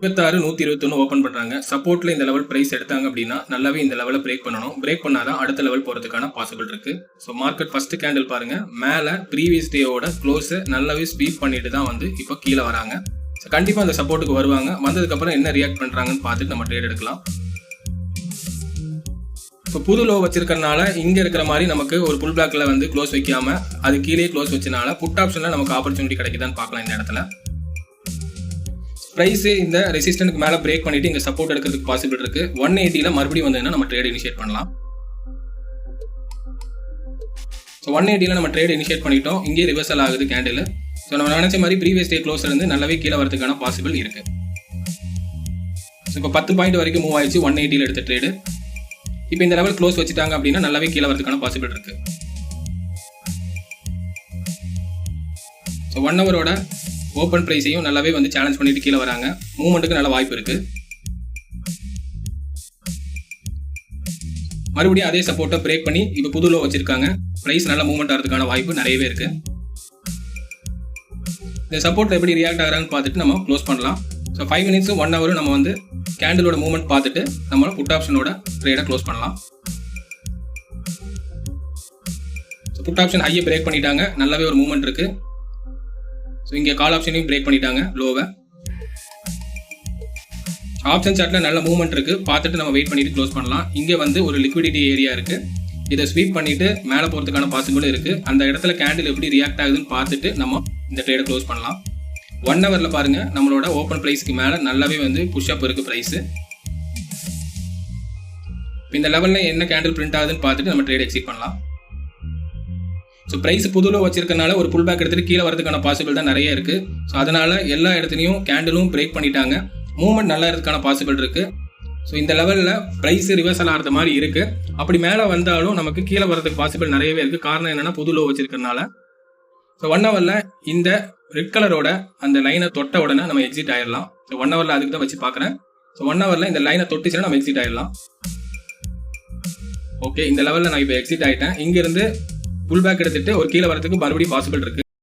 இருபத்தாறு நூற்றி இருபத்தொன்று ஓப்பன் பண்ணுறாங்க சப்போர்ட்டில் இந்த லெவல் ப்ரைஸ் எடுத்தாங்க அப்படின்னா நல்லாவே இந்த லெவலில் பிரேக் பண்ணணும். பிரேக் பண்ணாதான் அடுத்த லெவல் போகிறதுக்கான பாசிபிள் இருக்கு. ஸோ மார்க்கெட் ஃபர்ஸ்ட் கேண்டில் பாருங்க. மேலே ப்ரீவியஸ் டேயோட க்ளோஸை நல்லாவே ஸ்வீப் பண்ணிட்டு தான் வந்து இப்போ கீழே வராங்க. ஸோ கண்டிப்பாக அந்த சப்போர்ட்டுக்கு வருவாங்க. வந்ததுக்கப்புறம் என்ன ரியாக்ட் பண்ணுறாங்கன்னு பார்த்துட்டு நம்ம ட்ரேட் எடுக்கலாம். இப்போ புது லோ வச்சிருக்கறனால இங்கே இருக்கிற மாதிரி நமக்கு ஒரு புல் பிளாக்ல வந்து க்ளோஸ் வைக்காம அது கீழே க்ளோஸ் வச்சனால புட் ஆப்ஷனில் நமக்கு ஆப்பர்ச்சுனிட்டி கிடைக்குதான்னு பார்க்கலாம் இந்த இடத்துல. ப்ரைஸே இந்த ரெசிஸ்டன்ட்க்கு மேலே பிரேக் பண்ணிட்டு இங்கே சப்போர்ட் எடுக்கிறதுக்கு பாசிபிள் இருக்கு. ஒன் எயிட்டியில் மறுபடியும் வந்ததுன்னா நம்ம ட்ரேட் இனிஷியேட் பண்ணலாம். ஸோ ஒன் எயிட்டியில் நம்ம ட்ரேட் இனிஷியேட் பண்ணிட்டோம். இங்கே ரிவர்சல் ஆகுது கேண்டில் ஸோ நம்ம நினச்ச மாதிரி ப்ரீவியஸ் டே க்ளோஸ் இருந்து நல்லாவே கீழே வரதுக்கான பாசிபிள் இருக்கு. ஸோ இப்போ பத்து பாயிண்ட் வரைக்கும் மூவ் ஆயிடுச்சு. ஒன் எயிட்டியில் எடுத்த ட்ரேடு இப்போ இந்த லெவல் க்ளோஸ் வச்சுட்டாங்க அப்படின்னா நல்லாவே கீழே வரதுக்கான பாசிபிள் இருக்கு. ஸோ ஒன் ஹவரோட ஓப்பன் ப்ரைஸையும் நல்லாவே வந்து சேலஞ்ச் பண்ணிட்டு கீழே வராங்க. மூமெண்ட்டுக்கு நல்ல வாய்ப்பு இருக்கு. மறுபடியும் அதே சப்போர்ட்டை பிரேக் பண்ணி இப்போ புது லோ வச்சிருக்காங்க. ப்ரைஸ் நல்ல மூவ்மெண்ட் ஆகிறதுக்கான வாய்ப்பு நிறையவே இருக்கு. இந்த சப்போர்ட் எப்படி ரியாக்ட் ஆகிறாங்கன்னு பார்த்துட்டு நம்ம க்ளோஸ் பண்ணலாம். ஸோ ஃபைவ் மினிட்ஸும் ஒன் ஹவரும் நம்ம வந்து கேண்டிலோட மூவ்மெண்ட் பார்த்துட்டு நம்ம புட் ஆப்ஷனோட ட்ரேடை க்ளோஸ் பண்ணலாம். ஸோ புட் ஆப்ஷன் ஹையை பிரேக் பண்ணிட்டாங்க. நல்லாவே ஒரு மூவ்மெண்ட் இருக்குது ஸோ இங்கே கால் ஆப்ஷனையும் பிரேக் பண்ணிட்டாங்க லோவை ஆப்ஷன் சார்ட்டில் நல்ல மூவ்மெண்ட் இருக்குது பார்த்துட்டு நம்ம வெயிட் பண்ணிட்டு க்ளோஸ் பண்ணலாம். இங்கே வந்து ஒரு லிக்விடிட்டி ஏரியா இருக்குது இதை ஸ்வீப் பண்ணிட்டு மேலே போகிறதுக்கான பாசிபிள் இருக்குது அந்த இடத்துல கேண்டில் எப்படி ரியாக்ட் ஆகுதுன்னு பார்த்துட்டு நம்ம இந்த ட்ரேடை க்ளோஸ் பண்ணலாம். ஒன் ஹவரில் பாருங்கள் நம்மளோட ஓப்பன் ப்ரைஸ்க்கு மேலே நல்லாவே வந்து புஷ் அப் இருக்கு ப்ரைஸ் இந்த லெவலில் என்ன கேண்டில் பிரிண்ட் ஆகுதுன்னு பார்த்துட்டு நம்ம ட்ரேட் எக்ஸிட் பண்ணலாம். ஸோ ப்ரைஸ் புதுலோ வச்சிருக்கனால ஒரு புல் பேக் எடுத்துகிட்டு கீழே வரதுக்கான பாசிபிள் தான் நிறைய இருக்குது ஸோ அதனால் எல்லா இடத்துலையும் கேண்டிலும் பிரேக் பண்ணிட்டாங்க. மூவ்மெண்ட் நல்லா இருக்கிறதுக்கான பாசிபிள் இருக்குது ஸோ இந்த லெவலில் ப்ரைஸ் ரிவர்சல் ஆகிறது மாதிரி இருக்குது அப்படி மேலே வந்தாலும் நமக்கு கீழே வரதுக்கு பாசிபிள் நிறையவே இருக்குது காரணம் என்னென்னா புது லோ வச்சிருக்கிறனால ஸோ ஒன் ஹவரில் இந்த ரெட் கலரோட அந்த லைனை தொட்ட உடனே நம்ம எக்ஸிட் ஆயிடலாம் ஸோ ஒன் ஹவரில் அதுக்கு தான் வச்சு பார்க்குறேன். ஸோ ஒன் ஹவரில் இந்த லைனை தொட்டுச்சுன்னா நம்ம எக்ஸிட் ஆயிடலாம் ஓகே இந்த லெவலில் நான் இப்போ எக்ஸிட் ஆகிட்டேன் இங்கேருந்து புல் பேக் எடுத்துட்டு ஒரு கீழே வரதுக்கு மறுபடியும் பாசிபிள் இருக்கு.